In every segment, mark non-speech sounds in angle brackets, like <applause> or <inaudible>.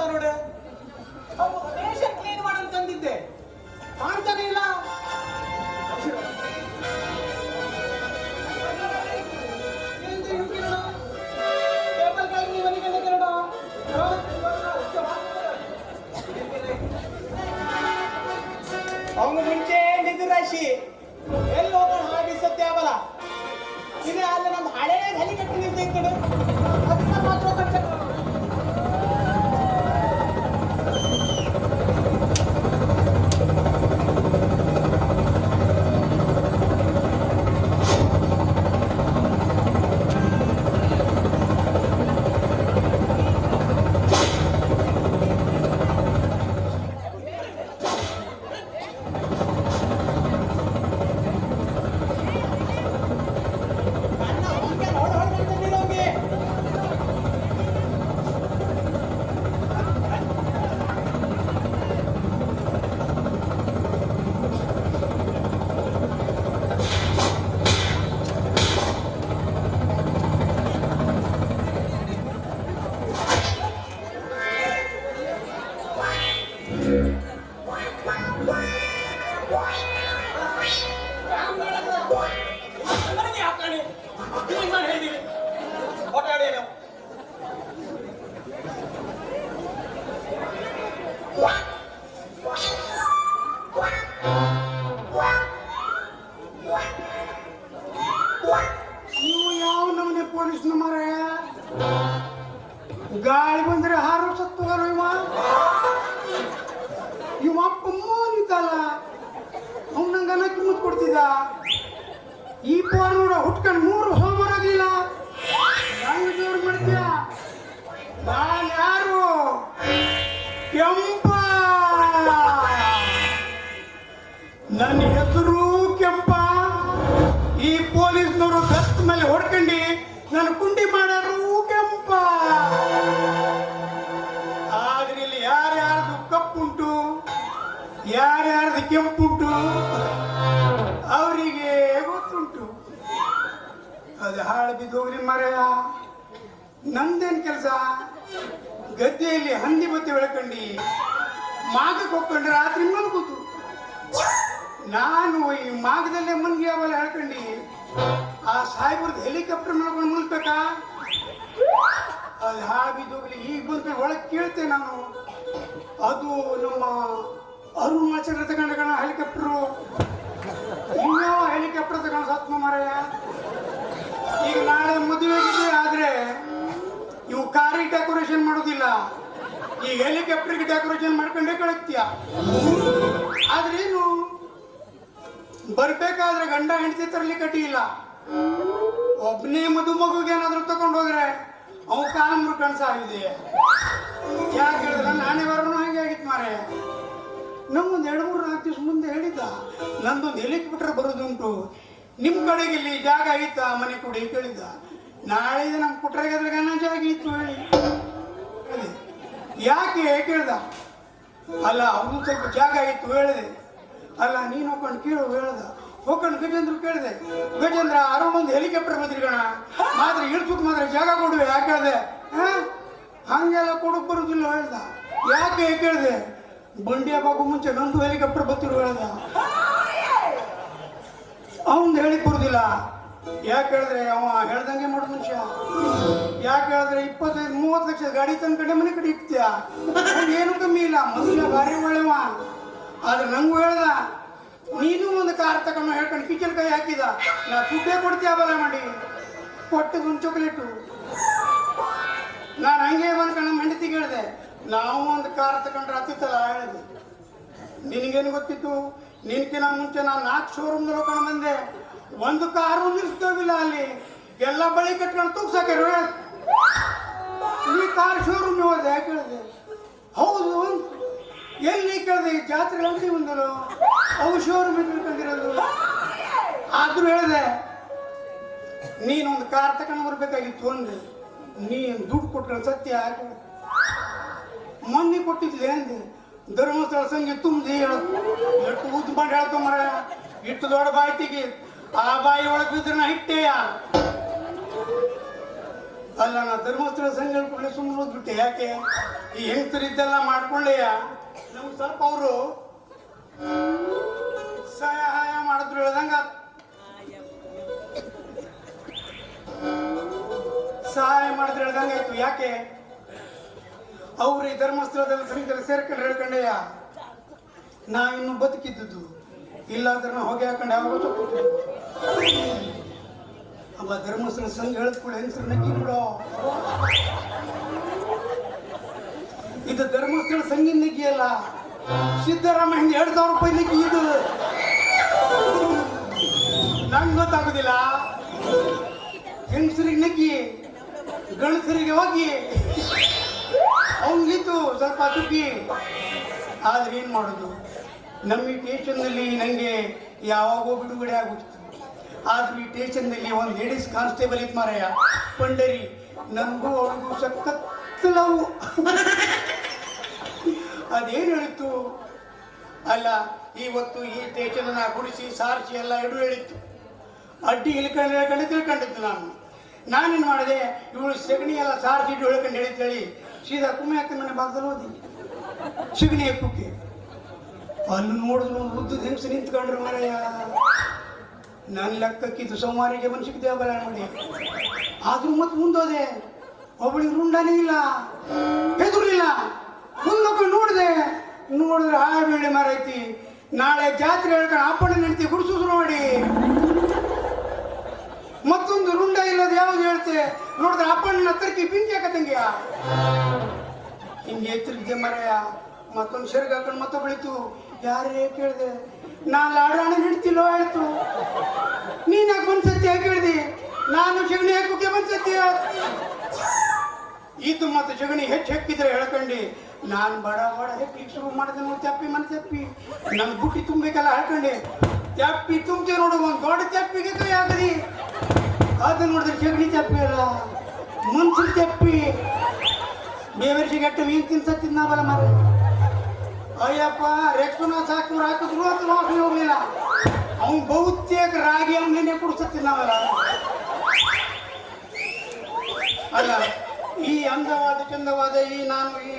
ಬರ್ತಾ ನೋಡು ration clean ಮಾಡಂತ ತಂದಿದ್ದೆ. ಕಾಣ್ತಾನೆ ಇಲ್ಲ? ಅವನು ಮುಂಚೆ ರಾಶಿ. ಎಲ್ಲಿ ಹೋಗೋಣ ಹಾಗೆ ಸತ್ಯ ಆಗಲ್ಲ. ಇದು ಅಲ್ಲಿ ನಮ್ಮ ಹಳೆ ಕಟ್ಟಿ ನಿಂತಿತ್ತು ಅದನ್ನ ಮಾತ್ರ ಕಟ್ಟ ಈ ಪೊಲೀಸ್ನವರು ಗಸ್ತ್ ಮೇಲೆ ಹೊಡ್ಕೊಂಡು ನನ್ನ ಕುಂಡಿ ಮಾಡಾರು ಕೆಂಪ. ಆದ್ರೆ ಇಲ್ಲಿ ಯಾರ್ಯಾರ್ದು ಕಪ್ಪುಂಟು, ಯಾರ್ಯಾರ್ದು ಕೆಂಪುಂಟು, ಅವರಿಗೆ ಗೊತ್ತುಂಟು. ಅದು ಹಾಳು ಬಿದ್ದೋಗ್ರಿ ಮರೆಯ. ನಂದೇನ್ ಕೆಲಸ? ಗದ್ದೆಯಲ್ಲಿ ಹಂದಿ ಬತ್ತಿ ಬೆಳ್ಕಂಡು ಮಾಗಕ್ಕೆ ಕೊಕ್ಕೊಂಡ್ರೆ ರಾತ್ರಿ ಮಲಗುದು. ನಾನು ಈ ಮಾಗದಲ್ಲೇ ಮನ್ಗಿ ಅವೆಲ್ಲ ಹೇಳ್ಕೊಂಡು. ಆ ಸಾಹೇಬ್ರದ್ದು ಹೆಲಿಕಾಪ್ಟರ್ ಮಾಡ್ಕೊಂಡು ಮುಲ್ಬೇಕಾ ಅದು ಬಿದ್ದೋಗ್ಲಿ ಈಗ ಬಂದು ಒಳಗೆ ಕೇಳ್ತೆ ನಾನು. ಅದು ನಮ್ಮ ಅರುಣಾಚಲ ತಗೊಂಡ ಕಣ ಹೆಲಿಕಾಪ್ಟರು. ಇನ್ಯಾವ ಹೆಲಿಕಾಪ್ಟರ್ ತಗೊಂಡು ಸತ್ಮ ಮಾರಾಯ? ಈಗ ನಾಳೆ ಮದುವೆ ಆದರೆ ಆದ್ರೆ ಇವು ಕಾರಿಗೆ ಡೆಕೋರೇಷನ್ ಮಾಡೋದಿಲ್ಲ. ಈಗ ಹೆಲಿಕಾಪ್ಟರ್ಗೆ ಡೆಕೋರೇಷನ್ ಮಾಡ್ಕೊಂಡೇ ಕಳಿಸ್ತೀಯ. ಆದ್ರೆ ಏನು ಬರ್ಬೇಕಾದ್ರೆ ಗಂಡ ಹೆಂಡತಿ ತರಲಿ ಕಟ್ಟಿ ಇಲ್ಲ. ಒಬ್ಬನೇ ಮದುಮಗುಗೆ ಏನಾದ್ರು ತಗೊಂಡೋಗ್ರೆ ಅವು ಕಾಲ ಮುರ್ಕಂಡ್ ಸಾಗಿದೆ ಯಾಕೆ ಹೇಳಿದ್ರೆ ನಾನೇ ಬರೋನು ಹಾಗೆ ಆಗಿತ್ತು ಮಾರೆ. ನಮ್ಮೊಂದು ಎರಡು, ಮೂರು ನಾಲ್ಕು ದಿವಸ ಮುಂದೆ ಹೇಳಿದ್ದ. ನಂದೊಂದು ಹೆಲಿಕಾಪ್ಟರ್ ಬರೋದುಂಟು. ನಿಮ್ಮ ಕಡೆಗೆ ಇಲ್ಲಿ ಜಾಗ ಐತಾ ಮನೆ ಕೊಡಿ ಕೇಳಿದ್ದ. ನಾಳೆ ನಮ್ಮ ಕುಟ್ರೆಗೆ ಅದ್ರ ಗನ ಜಾಗ ಇತ್ತು ಹೇಳಿ. ಯಾಕೆ ಕೇಳ್ದ? ಅಲ್ಲ, ಅವನು ಸ್ವಲ್ಪ ಜಾಗ ಇತ್ತು ಹೇಳಿದೆ. ಅಲ್ಲ, ನೀನು ಹೋಗ್ಕೊಂಡು ಕೇಳು, ಹೇಳ್ದ. ಹೋಗ್ಕೊಂಡು ಗಜೇಂದ್ರ ಕೇಳಿದೆ. ಗಜೇಂದ್ರ ಆರು ಒಂದು ಹೆಲಿಕಾಪ್ಟರ್ ಬಂದಿರಿಗಣ ಮಾತ್ರ ಇಳ್ಸಕ್ ಮಾತ್ರ ಜಾಗ ಕೊಡುವೆ, ಯಾಕೆ ಹೇಳ್ದೆ? ಹಂಗೆಲ್ಲ ಕೊಡಕ್ ಬರುದಿಲ್ಲ, ಹೇಳ್ದ. ಯಾಕೆ ಕೇಳಿದೆ? ಬಂಡಿ ಹಬ್ಬಕ್ಕೂ ಮುಂಚೆ ನಂದು ಹೆಲಿಕಾಪ್ಟರ್ ಬತ್ತಿರು ಹೇಳ್ದ. ಅವನ್ ಹೇಳಿ ಬರುದಿಲ್ಲ. ಯಾಕೆ ಹೇಳಿದ್ರೆ, ಅವ ಹೇಳ್ದಂಗೆ ಮಾಡುದು ಮನುಷ್ಯ. ಯಾಕೆ ಹೇಳಿದ್ರೆ, ಇಪ್ಪತ್ತೈದು, ಮೂವತ್ತು ಲಕ್ಷದ ಗಾಡಿ ತಂದ ಕಡೆ ಮನೆ ಕಡೆ ಇಕ್ತೀಯ. ಏನು ಕಮ್ಮಿ ಇಲ್ಲ ಮನುಷ್ಯ ಭಾರಿ ಒಳ್ಳೆವ. ಆದ್ರೆ ನಂಗೂ ಹೇಳ್ದ, ನೀನು ಒಂದು ಕಾರ್ ತಗೊಂಡು ಹೇಳ್ಕೊಂಡು ಕಿಚನ್ ಕೈ ಹಾಕಿದ. ನಾ ದುಡ್ಡೇ ಕೊಡ್ತೀಯ ಬಲ ಮಾಡಿ. ಕೊಟ್ಟು ಒಂದು ಚಾಕ್ಲೇಟು. ನಾನು ಹಂಗೆ ಬಂದ್ಕೊಂಡು ನಮ್ಮ ಹೆಂಡತಿ ಹೇಳಿದೆ, ನಾವು ಒಂದು ಕಾರ್ ತಗೊಂಡ್ರೆ ಹತ್ತಿತ್ತಲ್ಲ ಹೇಳಿದೆ ನಿನಗೇನು ಗೊತ್ತಿತ್ತು? ನಿನ್ಕಿನ ಮುಂಚೆ ನಾನು ನಾಲ್ಕು ಶೋರೂಮ್ ನೋಡ್ಕೊಂಡು ಬಂದೆ. ಒಂದು ಕಾರು ನಿಲ್ಸ್ತೋಗಿಲ್ಲ ಅಲ್ಲಿ. ಎಲ್ಲ ಬಳಿ ಕಟ್ಕೊಂಡು ತೂಗ್ಸಕ್ಕೆ ಈ ಕಾರ್ ಶೋರೂಮ್ ಹೋದೆ ಕೇಳಿದೆ ಹೌದು ಎಲ್ಲಿ ಕೇಳಿದೆ ಈ ಜಾತ್ರೆ ಅಲ್ಲಿ ಬಂದರು ಅವು ಶೋರೂಮ್ ಬಂದಿರೋದು ಆದ್ರೂ ಹೇಳಿದೆ, ನೀನೊಂದು ಕಾರ್ ತಗೊಂಡು ಬರ್ಬೇಕಾಗಿತ್ತು ಅಂದೆ ನೀನು ದುಡ್ಡು ಕೊಟ್ಟರೆ ಸತ್ಯ ಮೊನ್ನೆ ಕೊಟ್ಟಿದ್ಲೆ ಅಂದೆ ಧರ್ಮಸ್ಥಳ ಸಂಘ ತುಂಬಿ ಹೇಳು. ಎಷ್ಟು ಮಾಡಿ ಹೇಳ್ಕೊಂಬರ ಇಟ್ಟು ದೊಡ್ಡ ಬಾಯಿ ತೆಗಿ ಆ ಬಾಯಿ ಒಳಗೆ ಬಿದ್ರೆ ನಾ ಹಿಟ್ಟೆಯ ಅಲ್ಲ, ನಾ ಧರ್ಮಸ್ಥಳ ಸಂಘ ಸುಮ್ಮನೆ ಹೋದ್ಬಿಟ್ಟೆ. ಯಾಕೆ? ಈ ಹೆಂಗಸರಿದ್ದೆಲ್ಲ ಮಾಡ್ಕೊಳ್ಳೆಯ? ನಮ್ಗೆ ಸ್ವಲ್ಪ ಅವರು ಸಹಾಯ ಮಾಡಿದ್ರು ಹೇಳ್ದಂಗ. ಸಹಾಯ ಮಾಡಿದ್ರು ಹೇಳ್ದಂಗ ಆಯ್ತು. ಯಾಕೆ? ಅವ್ರು ಈ ಧರ್ಮಸ್ಥಳದಲ್ಲಿ ಸಂಘದಲ್ಲಿ ಸೇರ್ಕೊಂಡು ಹೇಳ್ಕೊಂಡೆಯ ನಾವಿನ್ನು ಬದುಕಿದ್ದುದು ಇಲ್ಲಾಂದ್ರೆ ಹೋಗಿ ಹೊಗೆ ಹಾಕೊಂಡು. ಯಾವಾಗ ಅವ ಧರ್ಮಸ್ಥಳ ಸಂಘ ಹೇಳಿದ್ಕೊಳ್ಳಿ ಹೆಂಗಸರು ನಕ್ಕಿ ನೋಡೋ ಇದು ಧರ್ಮಸ್ಥಳ ಸಂಘಿನ ನಗ್ಗಿ ಅಲ್ಲ. ಸಿದ್ದರಾಮಯ್ಯ ಎರಡು ಸಾವಿರ ರೂಪಾಯಿ ನಿಗ್ಗಿ ಇದು. ನಂಗೆ ಗೊತ್ತಾಗುದಿಲ್ಲ. ಹೆಂಗಸರಿಗೆ ನಗ್ಗಿ ಗಣಸರಿಗೆ ಹೋಗಿ. ಅವಂಗಿತ್ತು ಸ್ವಲ್ಪ ತುಕ್ಕಿ ಆದ್ರೆ ಏನ್ ಮಾಡೋದು? ನಮ್ಮ ಈ ಸ್ಟೇಷನ್ನಲ್ಲಿ ನನಗೆ ಯಾವಾಗೋ ಬಿಡುಗಡೆ ಆಗುತ್ತಿತ್ತು ಆದ್ರೆ ಈ ಸ್ಟೇಷನ್ನಲ್ಲಿ ಒಂದು ಲೇಡೀಸ್ ಕಾನ್ಸ್ಟೇಬಲ್ ಇತ್ತು ಮಾರಯ್ಯ ಪಂಡರಿ ನಮಗೂ ಅವಳಿಗೂ ಸಖತ್ ಲವ್ ಅದೇನು ಹೇಳಿತ್ತು? ಅಲ್ಲ ಇವತ್ತು ಈ ಸ್ಟೇಷನ್ನ ಗುಡಿಸಿ, ಸಾರಿಸಿ ಎಲ್ಲ ಇಡು ಹೇಳಿತ್ತು. ಅಡ್ಡಿ ಇಳ್ಕೊಂಡು ಹೇಳ್ಕೊಂಡು ತಿಳ್ಕೊಂಡಿದ್ದು ನಾನು. ನಾನೇನು ಮಾಡಿದೆ? ಇವಳು ಸೆಗಣಿ ಎಲ್ಲ ಸಾರಿಸಿ ಇಟ್ಟು ಹೇಳ್ಕೊಂಡು ಹೇಳಿದ್ದೇಳಿ ಸೀದಾ ಕುಮ್ಮೆ ಹಾಕಿ ಮನೆ ಭಾಗದಲ್ಲಿ ಹೋದಿ ಸಗಣಿ ಕುಕ್ಕಿ ಅಲ್ಲಿ ನೋಡಿದ್ರು ಉದ್ದು ಹೆಂಗಸ ನಿಂತ್ಕೊಂಡ್ರು ಮನೆಯ ನನ್ನ ಲೆಕ್ಕಕ್ಕಿದ್ದು ಸೋಮವಾರಿಗೆ ಸಿಗ್ತೇವೆ ಬರೇ ನೋಡಿ. ಆದ್ರೂ ಮತ್ತೆ ಮುಂದೋದೆ. ಒಬ್ಬಳಿಗೆ ರುಂಡನೇ ಇಲ್ಲ. ಹೆದರ್ಲಿಲ್ಲ. ಮುಂದಕ್ಕೆ ನೋಡಿದೆ ನೋಡಿದ್ರೆ ಆ ವೇಳೆ ಮಾರೈತಿ. ನಾಳೆ ಜಾತ್ರೆ ಹೇಳ್ಕೊಂಡು ಅಪ್ಪಣ್ಣ ನಿಂತಿ ಗುಡಿಸಿದ್ರು ನೋಡಿ ಮತ್ತೊಂದು ರುಂಡ ಇಲ್ಲದ ಯಾವ್ದು ಹೇಳ್ತೆ? ನೋಡಿದ್ರೆ ಅಪ್ಪಣ್ಣನ ಹತ್ರಕ್ಕೆ ಬಿಂಕಿ ಹಾಕತ್ತಂಗ್ಯ ಹಿಂಗೆ ಎತ್ತರಿದ್ದೆ ಮರೆಯ, ಮತ್ತೊಂದು ಶರ್ಗ ಹಾಕೊಂಡು ಮತ್ತೆ ಬೆಳೀತು ಯಾರೇ ಕೇಳಿದೆ ನಾ ಲಾಡಾಣ ಹಿಡ್ತಿಲ್ಲೋ ಆಯ್ತು. ನೀನ್ ಯಾಕೆ ಒಂದ್ಸತಿ ಯಾಕೆ ಹೇಳ್ದಿ ನಾನು ಸಗಣಿ ಹಾಕೋಕೆ ಒಂದ್ಸತಿ ಇದು ಮತ್ತೆ ಸಗಣಿ ಹೆಚ್ಚು ಹೆಕ್ಕಿದ್ರೆ ಹೇಳ್ಕೊಂಡಿ. ನಾನು ಬಡ ಬಡ ಹೆಪ್ಪಿ ಶುರು ಮಾಡಿದೆ ನೋಡಿ ತೆಪ್ಪಿ ಮನೆ ತೆಪ್ಪಿ ನನ್ನ ಬುಟ್ಟಿ ತುಂಬಬೇಕಲ್ಲ, ಹಾಕೊಂಡೆ. ತೆಪ್ಪಿ ತುಂಬ್ತೆ ನೋಡು, ಒಂದು ದೊಡ್ಡ ತೆಪ್ಪಿಗೆ ಕೈ ಹಾಕದಿ ಅದು ನೋಡಿದ್ರೆ ಸಗಣಿ ತೆಪ್ಪಿ ಅಲ್ಲ, ಮನ್ಸಿನ ತೆಪ್ಪಿ ಬೇವರಿಸಿ ಗಟ್ಟ ಮೀನು ತಿನ್ಸತ್ತಿದ್ ನಾವಲ್ಲ ಮರ ಅಯ್ಯಪ್ಪ ರೆಕ್ಸುನ ಸಾಕು ಹಾಕಿದ್ರು, ಅದು ವಾಸನೆ ಹೋಗ್ಲಿಲ್ಲ ಅವ್ನು ಬಹುತೇಕ ರಾಗಿ ಅವನೇ ಕುಡಿಸತ್ತಿದ್ ನಾವಲ್ಲ ಅಲ್ಲ, ಈ ಅಂದವಾದ ಚಂದವಾದ ಈ ನಾನು ಈ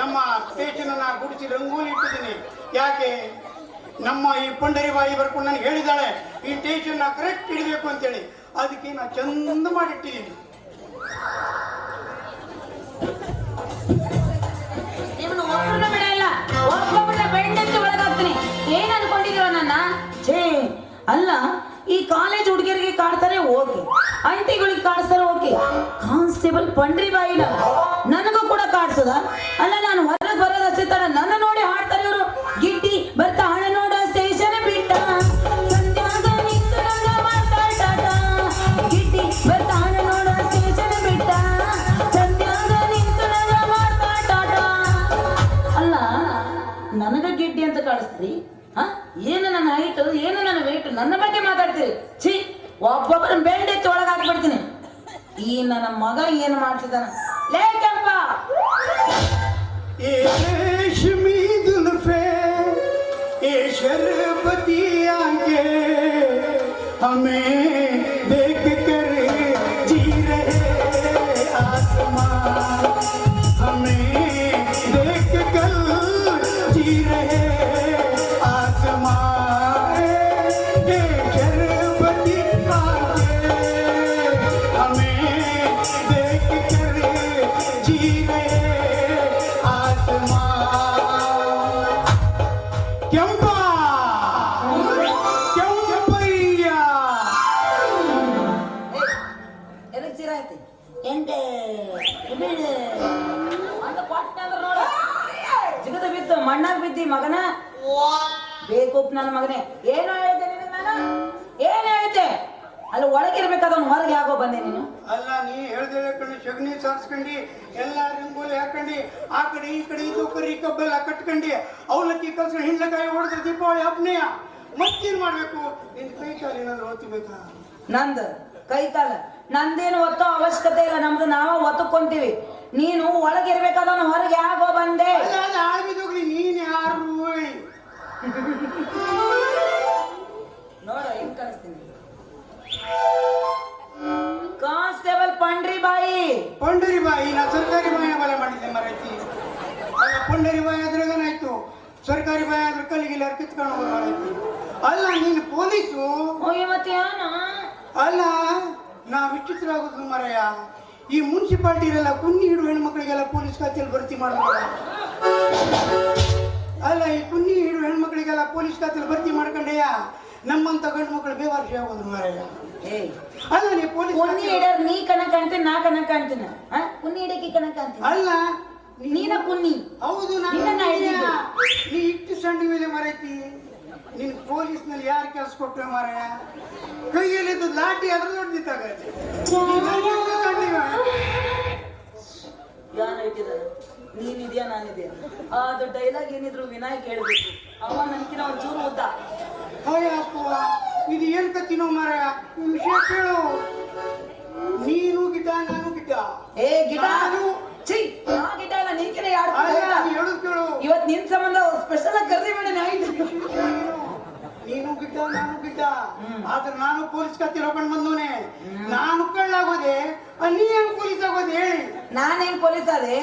ನಮ್ಮ ಸ್ಟೇಷನನ್ನ ಗುಡಿಸಿ ರಂಗೋಲಿ ಇಟ್ಟಿದ್ದೀನಿ. ಯಾಕೆ? ನಮ್ಮ ಈ ಪಂಡರಿ ಬಾಯಿ ಬರ್ಕೊಂಡು ನನಗೆ ಹೇಳಿದ್ದಾಳೆ, ಈ ಸ್ಟೇಷನ್ನ ಕರೆಕ್ಟ್ ಇಡಬೇಕು ಅಂತೇಳಿ. ಅದಕ್ಕೆ ನಾ ಚಂದ ಮಾಡಿಟ್ಟಿದ್ದೀನಿ. ಏನ್ ನನ್ನ? ಛೇ, ಅಲ್ಲ, ಈ ಕಾಲೇಜ್ ಹುಡುಗಿಯರಿಗೆ ಕಾಡ್ತಾರೆ ಓಕೆ ಅಂಟಿಗಳಿಗೆ ಕಾಡ್ತಾರೆ ಓಕೆ. ಕಾನ್ಸ್ಟೇಬಲ್ ಪಂಡ್ರಿ ಬಾಯಿನ ಅಲ್ಲ ನಾನು ಹೊರಗೆ ಬರೋದಷ್ಟೇ ತಡ ನನ್ನ ನೋಡಿ ಹಾಡ್ತಾರೆ ಇವರು. ಗಿಟ್ಟಿ, ಬರ್ತಾ ಹಣ ನೋಡ ಸ್ಟೇಷನ್ ಬಿಟ್ಟ. ಗಿಡ್ಡಿ ಬರ್ತಾ ಹಣ ನೋಡ ಸ್ಟೇಷನ್ ಬಿಟ್ಟ. ಅಲ್ಲ, ನನಗ ಗಿಡ್ಡಿ ಅಂತ ಕಾಣಿಸ್ತೀರಿ? ಹ? ಏನು ನನ್ನ ಹೈಟ್ ಏನು ನನ್ನ ವೆಯ್ಟ್ ನನ್ನ ಬಗ್ಗೆ ಮಾತಾಡ್ತೀರಿ? ಛೀ ಒಬ್ಬೊಬ್ಬರ ಬೆಂಡೆತ್ತಿ ಒಳಗೆ ಹಾಕ್ಬಿಡ್ತೀನಿ ಈ ನನ್ನ ಮಗ ಏನು ಮಾಡ್ತಿದ್ದಾನ? ಲೇ એ રેશમી દુલ્ફે એ શરબતી આંખે હમે દેખ કર જી રહે આસમાન હમે દેખ કર રહે ನನ್ನ ಮಗನೇ ಏನು ಹೇಳಿದ್ದೆ ನಿನಗೆ ನಾನು ಏನು ಹೇಳಿದ್ದೆ? ಅಲ್ಲಿ ಒಳಗಿರ್ಬೇಕಾದವ್ನು ಹೊರಗೆ ಯಾಕೋ ಬಂದೆ ನೀನು? ಅಲ್ಲ ನೀ ಹೇಳ್ದೆ ಕಣ್ಣು ಸಗಣಿ ಸಾರಿಸ್ಕೊಂಡು ಎಲ್ಲ ರಂಗೋಲಿ ಹಾಕೊಂಡು ಆ ಕಡೆ ಈ ಕಡೆ ಇದು ಕರಿ ಕಬ್ಬೆಲ್ಲ ಕಟ್ಕೊಂಡು ಅವಲಕ್ಕಿ ಕಲ್ಸ್ಕೊಂಡು ಹಿಂಡ್ಲಕಾಯಿ ಹೊಡೆದ್ರೆ ದೀಪಾವಳಿ ಹಬ್ಬನೆಯ ಮತ್ತೇನು ಮಾಡ್ಬೇಕು? ನಿನ್ ಕೈ ಕಾಲು ಏನಾದ್ರು ಒತ್ತಬೇಕಾ ನಂದು? ಕೈ ಕಾಲ? ನಂದೇನು ಒತ್ತೋ ಅವಶ್ಯಕತೆ ಇಲ್ಲ ನಮ್ದು ನಾವ ಒತ್ತುಕೊಂತೀವಿ ನೀನು ಒಳಗಿರ್ಬೇಕಾದವನು ಹೊರಗೆ ಯಾಕೋ ಬಂದೆ. ಅಲ್ಲ ಆಳ್ಬಿದೋಗ್ಲಿ ನೀನ್ ಯಾರು <laughs> ಅಲ್ಲ ನೀನು ಪೊಲೀಸು? ಹೋಗಿ ಮತ್ತೆ ಯಾನ? ಅಲ್ಲ ನಾ ವಿಚಿತ್ರ ಆಗುದು ಮರಯ್ಯ ಈ ಮುನ್ಸಿಪಾಲ್ಟಿರೆಲ್ಲ ಕುನ್ನಿ ಹಿಡು ಹೆಣ್ಮಕ್ಳಿಗೆಲ್ಲ ಪೊಲೀಸ್ ಖಾತೆಯಲ್ಲಿ ಭರ್ತಿ ಮಾಡ್ತಾರೆ. ಅಲ್ಲ ಈ ಕುನ್ನಿ ಹಿಡು ಹೆಣ್ಮಕ್ಳಿಗೆಲ್ಲ ಪೊಲೀಸ್ ಖಾತೆಯಲ್ಲಿ ಭರ್ತಿ ಮಾಡ್ಕೊಂಡೆಯ? ನಮ್ಮಂತ ಗಂಡು ಮಕ್ಕಳು ಬೇವಾರ್ಷಿ ಆಗೋದು ಮರಯ್ಯ ಏ ಅಲ್ಲ ನೀ ಪೊಲೀಸ್ ಕುನ್ನಿ ಇಡೋರ್ ನೀ ಕಣ ಕಾಣ್ತೀನಿ ನಾ ಕಣ ಕಾಣ್ತೀನಿ? ಕುನ್ನಿ ಹಿಡಕ್ಕೆ ಕಣ ಕಾಣ್ತೀನಿ. ಅಲ್ಲ ನೀನ ಕುನ್ನಿ. ಹೌದು ನಾನು ನಿನ್ನನ್ನ ಹಿಡಿದಿದ್ದು. ನೀ ಇಟ್ಟು ಸಣ್ಣ ಮೇಲೆ ಮರೈತಿ ನಿನ್ ಪೊಲೀಸ್ನಲ್ಲಿ ಯಾರು ಕೆಲಸ ಕೊಟ್ಟೆ ಮಾರಾಯ? ಕೈಯಲ್ಲಿ ಇದ್ದು ಲಾಠಿ ಅದ್ರ ಯಾನ ಇಟ್ಟಿದ್ದಾರೆ. ನೀನಿದ್ಯಾ ನಾನಿದ್ಯಾ? ಅದು ಡೈಲಾಗ್ ಏನಿದ್ರು ವಿನಾಯಕ್ ಹೇಳ್ಬೇಕು. ಅಮ್ಮ ನನ್ಕಿನ ಒಂಚೂರು ಉದ್ದ. ಅಯ್ಯಪ್ಪ ಇದು ಏನ್ ಕತ್ತಿನೋ ಮಾರಾಯ? ವಿಷಯ ಕೇಳು. ನೀನು ಗಿಡ ನಾನು ಗಿಡ ಏ ಗಿಡ ನಾನು- ಛೀ! ನಾ ಗಿಡ ಅಲ್ಲ ನಿನ್ಕಿನ ಯಾರು ಹೇಳುದು ನೀ ಕೇಳು. ಇವತ್ ನಿನ್ ಸಂಬಂಧ ಸ್ಪೆಷಲ್ ಆಗಿ ಕರ್ದಿ ಮಾಡಿ ಆಯ್ತು ನೀನು ಗಿಡ್ಡ ನಾನು ಗಿಡ್ಡ ಆದ್ರೆ ನಾನು ಪೊಲೀಸ್ ಕತ್ತಿ ಹೋಗ್ಕೊಂಡು ಬಂದವನೆ. ನಾನು ಕಳ್ಳಾಗೋದೆ ನೀ ಹೆಂಗ್ ಪೊಲೀಸ್ ಆಗೋದೆ ಹೇಳಿ. ನಾನೇನ್ ಪೊಲೀಸ್ ಆದೆ?